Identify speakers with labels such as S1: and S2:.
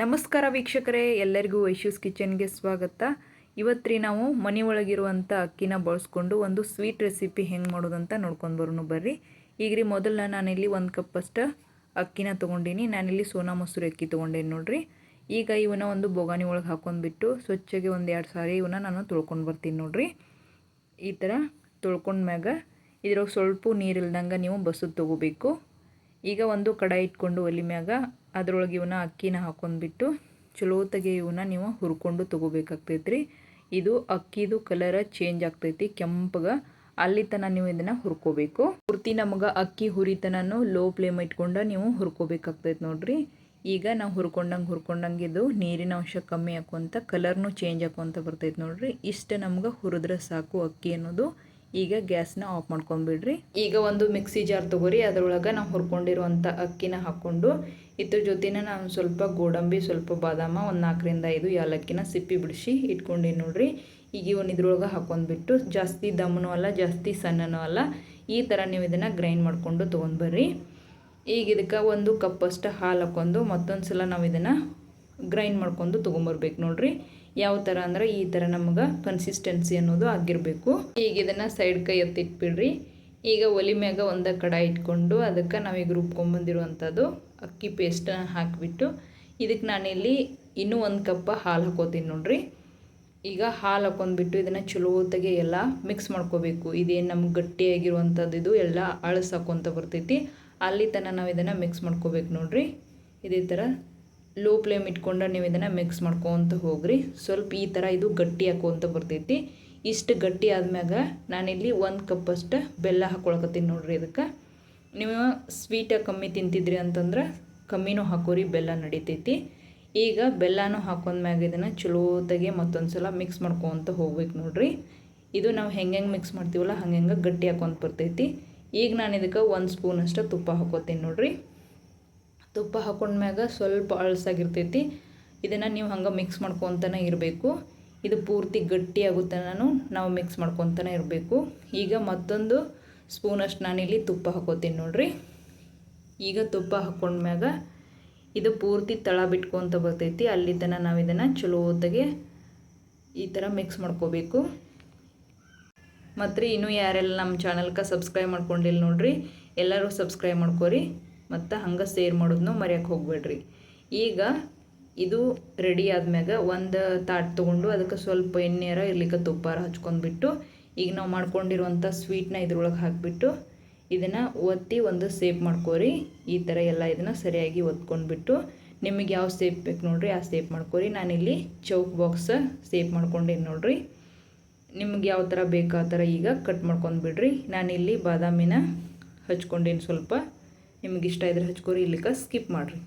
S1: ನಮಸ್ಕಾರ ವೀಕ್ಷಕರೇ, ಎಲ್ಲರಿಗೂ ವೈಶ್ಯೂಸ್ ಕಿಚನ್ಗೆ ಸ್ವಾಗತ. ಇವತ್ತು ರೀ ನಾವು ಮನೆ ಒಳಗಿರುವಂಥ ಅಕ್ಕಿನ ಬಳಸ್ಕೊಂಡು ಒಂದು ಸ್ವೀಟ್ ರೆಸಿಪಿ ಹೆಂಗೆ ಮಾಡೋದಂತ ನೋಡ್ಕೊಂಡು ಬರೋಣ ಬರ್ರಿ. ಈಗ ರೀ ಮೊದಲು ನಾನಿಲ್ಲಿ ಒಂದು ಕಪ್ಪಷ್ಟು ಅಕ್ಕಿನ ತೊಗೊಂಡೀನಿ. ನಾನಿಲ್ಲಿ ಸೋನಾ ಮೊಸರು ಅಕ್ಕಿ ತೊಗೊಂಡೇನಿ ನೋಡ್ರಿ. ಈಗ ಇವನ್ನ ಒಂದು ಬೊಗಾನಿ ಒಳಗೆ ಹಾಕೊಂಡ್ಬಿಟ್ಟು ಸ್ವಚ್ಛಗೆ ಒಂದು ಎರಡು ಸಾರಿ ಇವನ್ನ ನಾನು ತೊಳ್ಕೊಂಡು ಬರ್ತೀನಿ ನೋಡ್ರಿ. ಈ ಥರ ತೊಳ್ಕೊಂಡ್ಮ್ಯಾಗ ಇದ್ರಾಗ ಸ್ವಲ್ಪ ನೀರಿಲ್ದಂಗೆ ನೀವು ಬಸದು ತೊಗೋಬೇಕು. ಈಗ ಒಂದು ಕಡಾಯಿ ಇಟ್ಕೊಂಡು ಒಲಿ ಮ್ಯಾಗ ಅದ್ರೊಳಗೆ ಇವನ್ನ ಅಕ್ಕಿನ ಹಾಕೊಂಡ್ಬಿಟ್ಟು ಚಲೋತಗೆ ಇವನ್ನ ನೀವು ಹುರ್ಕೊಂಡು ತೊಗೋಬೇಕಾಗ್ತೈತೆ ರೀ ಇದು ಅಕ್ಕಿದು ಕಲರ ಚೇಂಜ್ ಆಗ್ತೈತಿ ಕೆಂಪಗೆ. ಅಲ್ಲಿ ತನ ನೀವು ಇದನ್ನು ಹುರ್ಕೋಬೇಕು. ಪೂರ್ತಿ ನಮಗೆ ಅಕ್ಕಿ ಹುರಿತನೂ ಲೋ ಫ್ಲೇಮ್ ಇಟ್ಕೊಂಡು ನೀವು ಹುರ್ಕೋಬೇಕಾಗ್ತೈತೆ ನೋಡ್ರಿ. ಈಗ ನಾವು ಹುರ್ಕೊಂಡಂಗೆ ಹುರ್ಕೊಂಡಂಗೆ ಇದು ನೀರಿನ ಅಂಶ ಕಮ್ಮಿ ಹಾಕುವಂಥ ಕಲರ್ನು ಚೇಂಜ್ ಹಾಕೋಂತ ಬರ್ತೈತೆ ನೋಡ್ರಿ. ಇಷ್ಟು ನಮ್ಗೆ ಹುರಿದ್ರೆ ಸಾಕು ಅಕ್ಕಿ ಅನ್ನೋದು. ಈಗ ಗ್ಯಾಸ್ನ ಆಫ್ ಮಾಡ್ಕೊಂಡ್ಬಿಡ್ರಿ ಈಗ ಒಂದು ಮಿಕ್ಸಿ ಜಾರ್ ತೊಗೊರಿ, ಅದರೊಳಗೆ ನಾವು ಹುರ್ಕೊಂಡಿರುವಂಥ ಅಕ್ಕಿನ ಹಾಕ್ಕೊಂಡು ಇದ್ರ ಜೊತೆನ ನಾನು ಸ್ವಲ್ಪ ಗೋಡಂಬಿ, ಸ್ವಲ್ಪ ಬಾದಾಮ, ಒಂದು ನಾಲ್ಕರಿಂದ ಐದು ಯಾಲಕ್ಕಿನ ಸಿಪ್ಪಿ ಬಿಡಿಸಿ ಇಟ್ಕೊಂಡೀನಿ ನೋಡ್ರಿ. ಈಗ ಒಂದು ಇದ್ರೊಳಗೆ ಹಾಕೊಂಡ್ಬಿಟ್ಟು ಜಾಸ್ತಿ ದಮ್ಮನೂ ಅಲ್ಲ, ಜಾಸ್ತಿ ಸಣ್ಣನೂ ಅಲ್ಲ, ಈ ಥರ ನೀವು ಇದನ್ನು ಗ್ರೈಂಡ್ ಮಾಡಿಕೊಂಡು ತೊಗೊಂಡ್ಬರ್ರಿ ಈಗ ಇದಕ್ಕೆ ಒಂದು ಕಪ್ಪಷ್ಟು ಹಾಲು ಹಾಕ್ಕೊಂಡು ಮತ್ತೊಂದು ಸಲ ನಾವು ಇದನ್ನು ಗ್ರೈಂಡ್ ಮಾಡ್ಕೊಂಡು ತೊಗೊಂಬರ್ಬೇಕು ನೋಡ್ರಿ. ಯಾವ ಥರ ಅಂದ್ರೆ ಈ ಥರ ನಮಗೆ ಕನ್ಸಿಸ್ಟೆನ್ಸಿ ಅನ್ನೋದು ಆಗಿರಬೇಕು. ಈಗ ಇದನ್ನು ಸೈಡ್ ಕೈ ಎತ್ತಿಟ್ಬಿಡ್ರಿ ಈಗ ಒಲಿ ಮ್ಯಾಗ ಒಂದು ಕಡಾಯಿ ಇಟ್ಕೊಂಡು ಅದಕ್ಕೆ ನಾವೀಗ ರುಬ್ಕೊಂಬಂದಿರುವಂಥದ್ದು ಅಕ್ಕಿ ಪೇಸ್ಟನ್ನ ಹಾಕಿಬಿಟ್ಟು ಇದಕ್ಕೆ ನಾನಿಲ್ಲಿ ಇನ್ನೂ ಒಂದು ಕಪ್ಪ ಹಾಲು ಹಾಕೋತೀನಿ ನೋಡ್ರಿ. ಈಗ ಹಾಲು ಹಾಕೊಂಡ್ಬಿಟ್ಟು ಇದನ್ನು ಚಲೋತ್ತಾಗೆ ಎಲ್ಲ ಮಿಕ್ಸ್ ಮಾಡ್ಕೋಬೇಕು. ಇದೇನು ನಮ್ಗೆ ಗಟ್ಟಿಯಾಗಿರುವಂಥದ್ದು ಇದು ಎಲ್ಲ ಅಳಸಾಕೊಂತ ಬರ್ತೈತಿ. ಅಲ್ಲಿ ತನಕ ನಾವು ಇದನ್ನು ಮಿಕ್ಸ್ ಮಾಡ್ಕೋಬೇಕು ನೋಡ್ರಿ. ಇದೇ ಥರ ಲೋ ಫ್ಲೇಮ್ ಇಟ್ಕೊಂಡು ನೀವು ಇದನ್ನು ಮಿಕ್ಸ್ ಮಾಡ್ಕೊತ ಹೋಗ್ರಿ. ಸ್ವಲ್ಪ ಈ ಥರ ಇದು ಗಟ್ಟಿ ಹಾಕೋಂತ ಬರ್ತೈತಿ. ಇಷ್ಟು ಗಟ್ಟಿ ಆದ್ಮ್ಯಾಗ ನಾನಿಲ್ಲಿ ಒಂದು ಕಪ್ಪಷ್ಟು ಬೆಲ್ಲ ಹಾಕೊಳಕತ್ತೀನಿ ನೋಡ್ರಿ ಇದಕ್ಕೆ. ನೀವು ಸ್ವೀಟಾಗಿ ಕಮ್ಮಿ ತಿಂತಿದ್ರಿ ಅಂತಂದ್ರೆ ಕಮ್ಮಿನೂ ಹಾಕೋರಿ, ಬೆಲ್ಲ ನಡಿತೈತಿ. ಈಗ ಬೆಲ್ಲನೂ ಹಾಕೊಂಡ್ಮ್ಯಾಗ ಇದನ್ನು ಚಲೋತಾಗೆ ಮತ್ತೊಂದು ಸಲ ಮಿಕ್ಸ್ ಮಾಡ್ಕೊತ ಹೋಗ್ಬೇಕು ನೋಡ್ರಿ. ಇದು ನಾವು ಹೆಂಗೆ ಮಿಕ್ಸ್ ಮಾಡ್ತೀವಲ್ಲ ಹಂಗೆ ಗಟ್ಟಿ ಹಾಕೊಂತ ಬರ್ತೈತಿ. ಈಗ ನಾನು ಇದಕ್ಕೆ ಒಂದು ಸ್ಪೂನಷ್ಟು ತುಪ್ಪ ಹಾಕೋತೀನಿ ನೋಡ್ರಿ. ತುಪ್ಪ ಹಾಕೊಂಡ್ಮ್ಯಾಗ ಸ್ವಲ್ಪ ಅಳಸಾಗಿರ್ತೈತಿ ಇದನ್ನು ನೀವು ಹಂಗೆ ಮಿಕ್ಸ್ ಮಾಡ್ಕೊತನೇ ಇರಬೇಕು. ಇದು ಪೂರ್ತಿ ಗಟ್ಟಿ ಆಗುತ್ತನೂ ನಾವು ಮಿಕ್ಸ್ ಮಾಡ್ಕೊತಾನೆ ಇರಬೇಕು. ಈಗ ಮತ್ತೊಂದು ಸ್ಪೂನಷ್ಟು ನಾನಿಲ್ಲಿ ತುಪ್ಪ ಹಾಕೋತೀನಿ ನೋಡ್ರಿ. ಈಗ ತುಪ್ಪ ಹಾಕೊಂಡ್ಮ್ಯಾಗ ಇದು ಪೂರ್ತಿ ತಳ ಬಿಟ್ಕೊತ ಬರ್ತೈತಿ. ಅಲ್ಲಿ ನಾವು ಇದನ್ನು ಚಲೋತ್ತಾಗೆ ಈ ಥರ ಮಿಕ್ಸ್ ಮಾಡ್ಕೋಬೇಕು. ಮತ್ತು ಇನ್ನೂ ಯಾರೆಲ್ಲ ನಮ್ಮ ಚಾನಲ್ಗೆ ಸಬ್ಸ್ಕ್ರೈಬ್ ಮಾಡ್ಕೊಂಡಿಲ್ಲ ನೋಡ್ರಿ, ಎಲ್ಲರೂ ಸಬ್ಸ್ಕ್ರೈಬ್ ಮಾಡ್ಕೋರಿ. ಮತ್ತು ಹಂಗೆ ಸೇರ್ ಮಾಡೋದನ್ನೂ ಮರೆಯೋಕ್ಕೆ ಹೋಗ್ಬೇಡ್ರಿ. ಈಗ ಇದು ರೆಡಿ ಆದ್ಮ್ಯಾಗ ಒಂದು ತಾಟ್ ತೊಗೊಂಡು ಅದಕ್ಕೆ ಸ್ವಲ್ಪ ಎಣ್ಣೆರ ಇರ್ಲಿಕ್ಕೆ ತುಪ್ಪಾರ ಹಚ್ಕೊಂಡ್ಬಿಟ್ಟು ಈಗ ನಾವು ಮಾಡ್ಕೊಂಡಿರುವಂಥ ಸ್ವೀಟ್ನ ಇದ್ರೊಳಗೆ ಹಾಕಿಬಿಟ್ಟು ಇದನ್ನು ಒತ್ತಿ ಒಂದು ಸೇಪ್ ಮಾಡ್ಕೋರಿ. ಈ ಥರ ಎಲ್ಲ ಇದನ್ನು ಸರಿಯಾಗಿ ಒತ್ಕೊಂಡ್ಬಿಟ್ಟು ನಿಮಗೆ ಯಾವ ಸೇಪ್ ಬೇಕು ನೋಡ್ರಿ ಆ ಸೇಪ್ ಮಾಡ್ಕೋರಿ. ನಾನಿಲ್ಲಿ ಚೌಕ್ ಬಾಕ್ಸ್ ಸೇಪ್ ಮಾಡ್ಕೊಂಡೇನಿ ನೋಡ್ರಿ. ನಿಮ್ಗೆ ಯಾವ ಥರ ಬೇಕು ಆ ಥರ ಈಗ ಕಟ್ ಮಾಡ್ಕೊಂಡು ಬಿಡ್ರಿ ನಾನಿಲ್ಲಿ ಬಾದಾಮಿನ ಹಚ್ಕೊಂಡೇನು ಸ್ವಲ್ಪ ನಿಮಗೆ ಇಷ್ಟ ಇದ್ರೆ ಹಚ್ಕೋರಿ ಇಲ್ಲಿಕ ಸ್ಕಿಪ್ ಮಾಡಿರಿ.